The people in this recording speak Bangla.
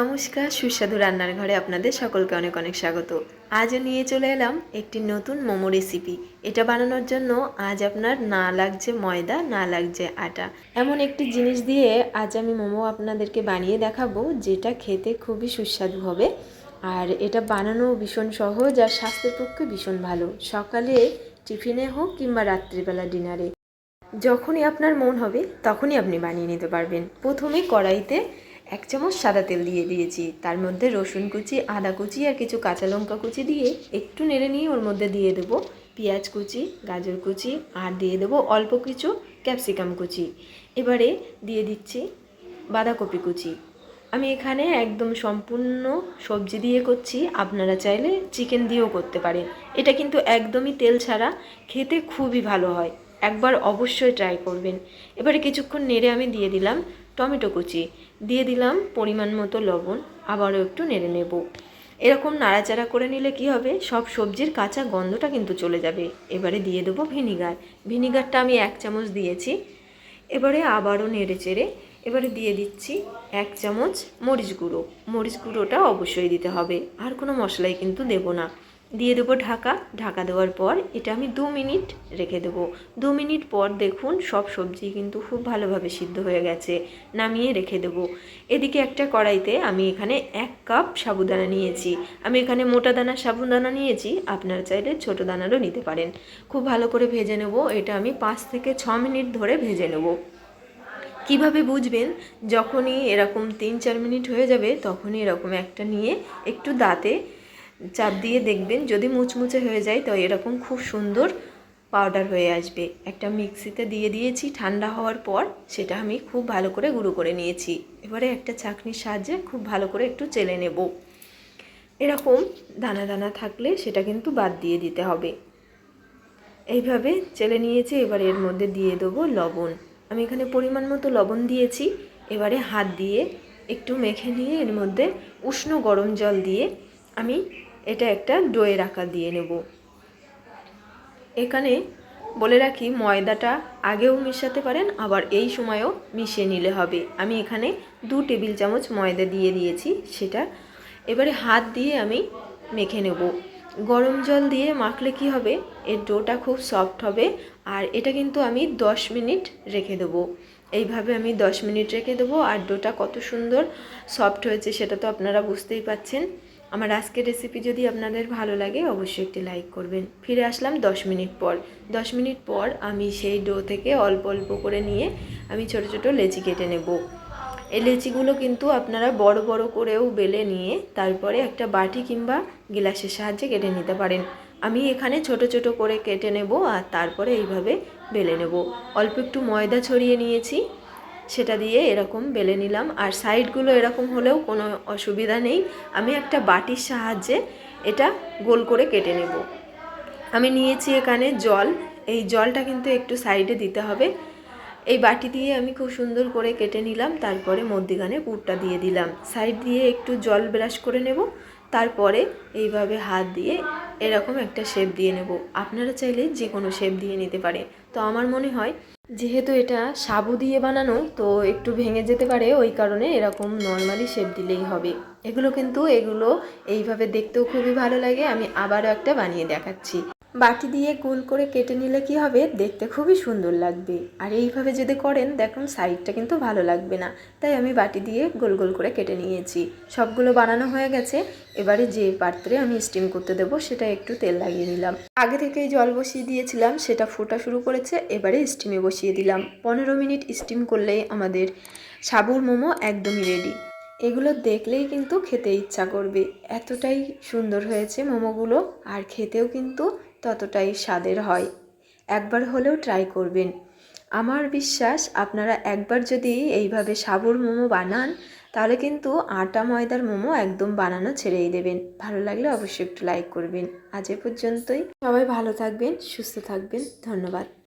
নমস্কার, সুস্বাদু রান্নার ঘরে আপনাদের সকলকে অনেক অনেক স্বাগত। আজও নিয়ে চলে এলাম একটি নতুন মোমো রেসিপি এটা বানানোর জন্য আজ আপনার না লাগছে ময়দা, না লাগছে আটা। এমন একটি জিনিস দিয়ে আজ আমি মোমো আপনাদেরকে বানিয়ে দেখাবো, যেটা খেতে খুবই সুস্বাদু হবে। আর এটা বানানো ভীষণ সহজ আর স্বাস্থ্যের পক্ষে ভীষণ ভালো। সকালে টিফিনে হোক কিংবা রাত্রিবেলা ডিনারে, যখনই আপনার মন হবে তখনই আপনি বানিয়ে নিতে পারবেন। প্রথমে কড়াইতে এক চামচ সাদা তেল দিয়ে দিয়েছি। তার মধ্যে রসুন কুচি, আদা কুচি আর কিছু কাঁচা লঙ্কা কুচি দিয়ে একটু নেড়ে নিয়ে ওর মধ্যে দিয়ে দেবো। পেঁয়াজ কুচি, গাজর কুচি আর দিয়ে দেবো অল্প কিছু ক্যাপসিকাম কুচি। এবারে দিয়ে দিচ্ছি বাঁধাকপি কুচি। আমি এখানে একদম সম্পূর্ণ সবজি দিয়ে করছি। আপনারা চাইলে চিকেন দিয়েও করতে পারেন। এটা কিন্তু একদমই তেল ছাড়া খেতে খুবই ভালো হয়। একবার অবশ্যই ট্রাই করবেন। এবারে কিছুক্ষণ নেড়ে আমি দিয়ে দিলাম। টমেটো কুচি। দিয়ে দিলাম পরিমাণ মতো লবণ, আবারও একটু নেড়ে নেব। এরকম নাড়াচাড়া করে নিলে কি হবে? সব সবজির কাঁচা গন্ধটা কিন্তু চলে যাবে। এবারে দিয়ে দেবো ভিনিগার। ভিনিগারটা আমি এক চামচ দিয়েছি। এবারে আবারও নেড়ে চেড়ে এবারে দিয়ে দিচ্ছি এক চামচ মরিচ গুঁড়ো। মরিচ গুঁড়োটা অবশ্যই দিতে হবে। আর কোনো মশলাই কিন্তু দেবো না। দিয়ে দেবো ঢাকা। ঢাকা দেওয়ার পর এটা আমি দু মিনিট রেখে দেবো। দু মিনিট পর দেখুন সব সবজি কিন্তু খুব ভালোভাবে সিদ্ধ হয়ে গেছে, নামিয়ে রেখে দেবো। এদিকে একটা কড়াইতে আমি এখানে এক কাপ সাবুদানা নিয়েছি। আমি এখানে মোটা দানার সাবুদানা নিয়েছি, আপনারা চাইলে ছোটো দানারও নিতে পারেন। খুব ভালো করে ভেজে নেব, এটা আমি পাঁচ থেকে ছ মিনিট ধরে ভেজে নেব। কীভাবে বুঝবেন? যখনই এরকম তিন চার মিনিট হয়ে যাবে, তখনই এরকম একটা নিয়ে একটু দাঁতে চাপ দিয়ে দেখবেন, যদি মুচমুচে হয়ে যায়, তো এরকম খুব সুন্দর পাউডার হয়ে আসবে। একটা মিক্সিতে দিয়ে দিয়েছি, ঠান্ডা হওয়ার পর সেটা আমি খুব ভালো করে গুঁড়ো করে নিয়েছি। এবারে একটা চাকনির সাহায্যে খুব ভালো করে একটু চেলে নেব। এরকম দানা দানা থাকলে সেটা কিন্তু বাদ দিয়ে দিতে হবে। এইভাবে চেলে নিয়েছি, এবার এর মধ্যে দিয়ে দেবো লবণ। আমি এখানে পরিমাণ মতো লবণ দিয়েছি, এবারে হাত দিয়ে একটু মেখে নিয়ে এর মধ্যে উষ্ণ গরম জল দিয়ে আমি এটা একটা ডোয়ের আকার দিয়ে নেব। এখানে বলে রাখি, ময়দাটা আগেও মেশাতে পারেন, আবার এই সময়ও মিশিয়ে নিলে হবে। আমি এখানে দু টেবিল চামচ ময়দা দিয়ে দিয়েছি সেটা। এবারে হাত দিয়ে আমি মেখে নেব। গরম জল দিয়ে মাখলে কি হবে? এর ডোটা খুব সফট হবে আর এটা কিন্তু আমি 10 মিনিট রেখে দেবো। এইভাবে আমি 10 মিনিট রেখে দেবো আর ডোটা কত সুন্দর সফট হয়েছে সেটা তো আপনারা বুঝতেই পাচ্ছেন। আমার আজকের রেসিপি যদি আপনাদের ভালো লাগে, অবশ্যই একটি লাইক করবেন। ফিরে আসলাম 10 মিনিট পর। 10 মিনিট পর আমি সেই ডো থেকে অল্প অল্প করে নিয়ে আমি ছোট ছোট লেচি কেটে নেব। এই লেচিগুলো কিন্তু আপনারা বড় বড় করেও বেলে নিয়ে তারপরে একটা বাটি কিংবা গ্লাসের সাহায্যে কেটে নিতে পারেন। আমি এখানে ছোট ছোট করে কেটে নেব আর তারপরে এইভাবে বেলে নেব। অল্প একটু ময়দা ছড়িয়ে নিয়েছি। সেটা দিয়ে এরকম বেলে নিলাম। আর সাইডগুলো এরকম হলেও কোনো অসুবিধা নেই। আমি একটা বাটির সাহায্যে এটা গোল করে কেটে নেব। আমি নিয়েছি এখানে জল। এই জলটা কিন্তু একটু সাইডে দিতে হবে। এই বাটি দিয়ে আমি খুব সুন্দর করে কেটে নিলাম। তারপরে মধ্যিখানে পুরটা দিয়ে দিলাম। সাইড দিয়ে একটু জল ব্রাশ করে নেব। তারপরে এইভাবে হাত দিয়ে এরকম একটা শেপ দিয়ে নেব। আপনারা চাইলে যে কোনো শেপ দিয়ে নিতে পারেন। তো আমার মনে হয়, যেহেতু এটা সাবু দিয়ে বানানো, তো একটু ভেঙে যেতে পারে। ওই কারণে এরকম নর্মালি শেপ দিলেই হবে। এগুলো কিন্তু, এগুলো এইভাবে দেখতেও খুবই ভালো লাগে। আমি আবারও একটা বানিয়ে দেখাচ্ছি। বাটি দিয়ে গোল করে কেটে নিলে কি হবে? দেখতে খুবই সুন্দর লাগবে। আর এইভাবে যদি করেন, দেখুন সাইডটা কিন্তু ভালো লাগবে না। তাই আমি বাটি দিয়ে গোল গোল করে কেটে নিয়েছি। সবগুলো বানানো হয়ে গেছে। এবারে যে পাত্রে আমি স্টিম করতে দেবো সেটা একটু তেল লাগিয়ে নিলাম। আগে থেকেই জল বসিয়ে দিয়েছিলাম, সেটা ফোটা শুরু করেছে। এবারে স্টিমে বসিয়ে দিলাম। পনেরো মিনিট স্টিম করলেই আমাদের সাবুর মোমো একদমই রেডি এগুলো দেখলেই কিন্তু খেতে ইচ্ছা করবে। এতটাই সুন্দর হয়েছে মোমোগুলো। আর খেতেও কিন্তু ততটাই স্বাদের হয়। একবার হলেও ট্রাই করবেন। আমার বিশ্বাস, আপনারা একবার যদি এইভাবে সাবুর মোমো বানান, তাহলে কিন্তু আটা ময়দার মোমো একদম বানানো ছেড়েই দেবেন। ভালো লাগলে অবশ্যই একটু লাইক করবেন। আজ এ পর্যন্তই। সবাই ভালো থাকবেন, সুস্থ থাকবেন। ধন্যবাদ।